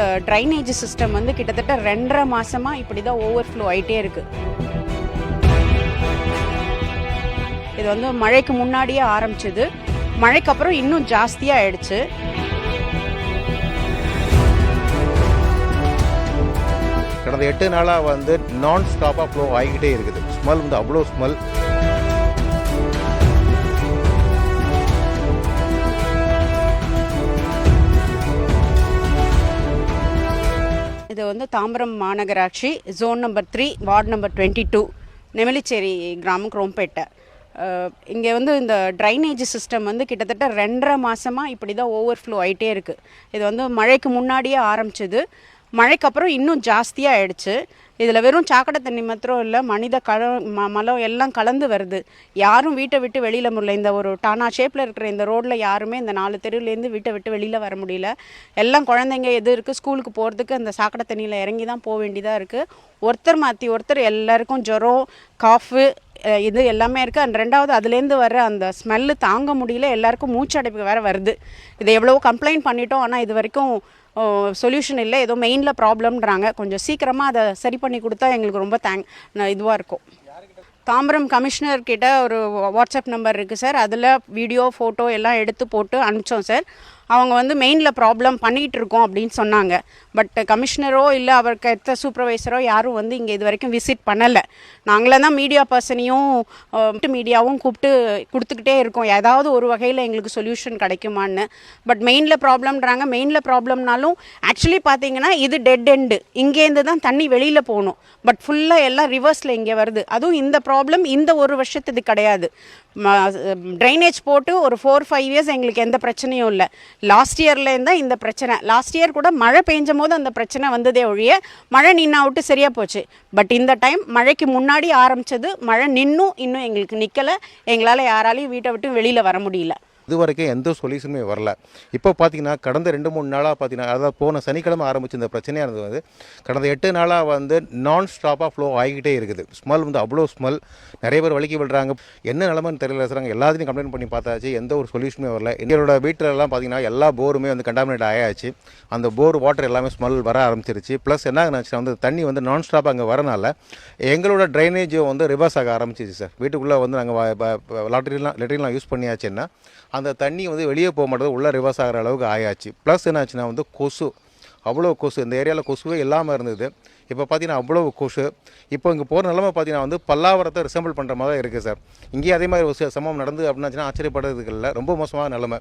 இந்த drainage system வந்து கிட்டத்தட்ட ரெண்டரை மாசமா இப்படி தான் ஓவர் ஃப்ளோ ஆயிட்டே இருக்கு. இது வந்து மழைக்கு முன்னாடியே ஆரம்பிச்சது. மழைக்கு அப்புறம் இன்னும் ஜாஸ்தியா ஆயிடுச்சு. கடந்த எட்டு நாளாக வந்து நான் ஸ்டாப்பாக ஃப்ளோ ஆகிக்கிட்டே இருக்குது. ஸ்மெல் வந்து அவ்வளோ ஸ்மெல் இது வந்து தாம்பரம் மாநகராட்சி zone number three ward number twenty two Nemilichery கிராமம் குரோம்பேட்டை. இங்கே வந்து இந்த ட்ரைனேஜ் சிஸ்டம் வந்து கிட்டத்தட்ட ரெண்டரை மாதமாக இப்படி தான் ஓவர்ஃப்ளோ ஆகிட்டே இருக்குது இது வந்து மழைக்கு முன்னாடியே ஆரம்பிச்சது. மழைக்கப்புறம் இன்னும் ஜாஸ்தியாக ஆயிடுச்சு இதில் வெறும் சாக்கடை தண்ணி மாத்திரம் இல்லை மனித கல ம மலம் எல்லாம் கலந்து வருது. யாரும் வீட்டை விட்டு வெளியில் முடியல இந்த ஒரு டானா ஷேப்பில் இருக்கிற இந்த ரோட்டில் யாருமே இந்த நாலு தெருவுலேருந்து வீட்டை விட்டு வெளியில் வர முடியல. எல்லாம் குழந்தைங்க எது இருக்குது ஸ்கூலுக்கு போகிறதுக்கு அந்த சாக்கடை தண்ணியில் இறங்கி தான் போக வேண்டியதாக இருக்குது ஒருத்தர் மாற்றி ஒருத்தர் எல்லாருக்கும் ஜுரம் காஃபு இது எல்லாமே இருக்குது அண்ட் ரெண்டாவது அதுலேருந்து வர அந்த ஸ்மெல்லு தாங்க முடியல. எல்லாருக்கும் மூச்சடைப்பு வேறு வருது. இதை எவ்வளவோ கம்ப்ளைண்ட் பண்ணிட்டோம். ஆனால் இது வரைக்கும் சொல்யூஷன் இல்லை. ஏதோ மெயினில் ப்ராப்ளம்ன்றாங்க கொஞ்சம் சீக்கிரமாக அதை சரி பண்ணி கொடுத்தா எங்களுக்கு ரொம்ப தேங்க் இதுவாக இருக்கும். தாம்பரம் கமிஷனர் கிட்ட ஒரு வாட்ஸ்அப் நம்பர் இருக்குது சார் அதில் வீடியோ ஃபோட்டோ எல்லாம் எடுத்து போட்டு அனுப்பிச்சோம் சார் அவங்க வந்து மெயினில் ப்ராப்ளம் பண்ணிகிட்டு இருக்கோம் அப்படின்னு சொன்னாங்க. பட் கமிஷனரோ இல்லை அவருக்கு எத்த சூப்பர்வைசரோ யாரும் வந்து இங்கே இது வரைக்கும் விசிட் பண்ணலை. நாங்களே தான் மீடியா பர்சனையும் மீடியாவும் கூப்பிட்டு கொடுத்துக்கிட்டே இருக்கோம். ஏதாவது ஒரு வகையில் எங்களுக்கு சொல்யூஷன் கிடைக்குமான்னு. பட் மெயினில் ப்ராப்ளம்ன்றாங்க மெயினில் ப்ராப்ளம்னாலும் ஆக்சுவலி பார்த்தீங்கன்னா இது டெட் எண்டு இங்கேருந்து தான் தண்ணி வெளியில் போகணும். பட் ஃபுல்லாக எல்லாம் ரிவர்ஸில் இங்கே வருது. அதுவும் இந்த ப்ராப்ளம் இந்த ஒரு வருஷத்துக்கு கிடையாது. ட்ரைனேஜ் போட்டு ஒரு ஃபோர் ஃபைவ் இயர்ஸ் எங்களுக்கு எந்த பிரச்சனையும் இல்லை. லாஸ்ட் இயர்லேருந்து தான் இந்த பிரச்சனை. லாஸ்ட் இயர் கூட மழை பெஞ்சும் போது அந்த பிரச்சனை வந்ததே ஒழிய மழை நின்னா விட்டு சரியாக போச்சு. பட் இந்த டைம் மழைக்கு முன்னாடி ஆரம்பிச்சது மழை நின்னும் இன்னும் எங்களுக்கு நிற்கலை எங்களால் யாராலையும் வீட்டை விட்டு வெளியில் வர முடியல. இது வரைக்கும் எந்த சொல்யூஷனுமே வரல. இப்போ பார்த்தீங்கன்னா கடந்த ரெண்டு மூணு நாளாக பார்த்தீங்கன்னா அதாவது போன சனிக்கிழமை ஆரம்பிச்ச இந்த பிரச்சனையானது வந்து கடந்த எட்டு நாளாக வந்து நான் ஸ்டாப்பாக ஃப்ளோ ஆகிக்கிட்டே இருக்குது. ஸ்மெல் வந்து அவ்வளோ ஸ்மெல் நிறைய பேர் வலிக்கி விடுறாங்க என்ன நிலமன்னு தெரியல சார். எல்லாத்தையும் கம்ப்ளைண்ட் பண்ணி பார்த்தாச்சு. எந்த ஒரு சொல்யூஷனுமே வரல. எங்களோட வீட்டிலலாம் பார்த்தீங்கன்னா எல்லா போருமே வந்து கண்டாமினேட் ஆயாச்சு. அந்த போர் வாட்டர் எல்லாமே ஸ்மெல் வர ஆரம்பிச்சிருச்சு. ப்ளஸ் என்ன ஆச்சுன்னா வந்து தண்ணி வந்து நான் ஸ்டாப் அங்கே வரனால எங்களோட ட்ரைனேஜ் வந்து ரிவர்ஸ் ஆக ஆரம்பிச்சிச்சு சார். வீட்டுக்குள்ளே வந்து நாங்கள் லாட்ரிலாம் லெட்டரிலாம் யூஸ் பண்ணியாச்சுன்னா அந்த தண்ணி வந்து வெளியே போக மாட்டேது உள்ளே ரிவர்ஸ் ஆகிற அளவுக்கு ஆயாச்சு. ப்ளஸ் என்னாச்சுன்னா வந்து கொசு. அவ்வளோ கொசு. இந்த ஏரியாவில் கொசுவே இல்லாமல் இருந்தது. இப்போ பார்த்தீங்கன்னா அவ்வளோ கொசு. இப்போ இங்கே போகிற நிலமை பார்த்தீங்கன்னா வந்து பல்லாவரத்தை ரிசம்பிள் பண்ணுற மாதிரி தான் இருக்குது சார் இங்கேயும் அதே மாதிரி ஒரு சம்பவம் நடந்து அப்படின்னாச்சுன்னா ஆச்சரியப்படுறதுக்கு இல்லை. ரொம்ப மோசமான நிலமை.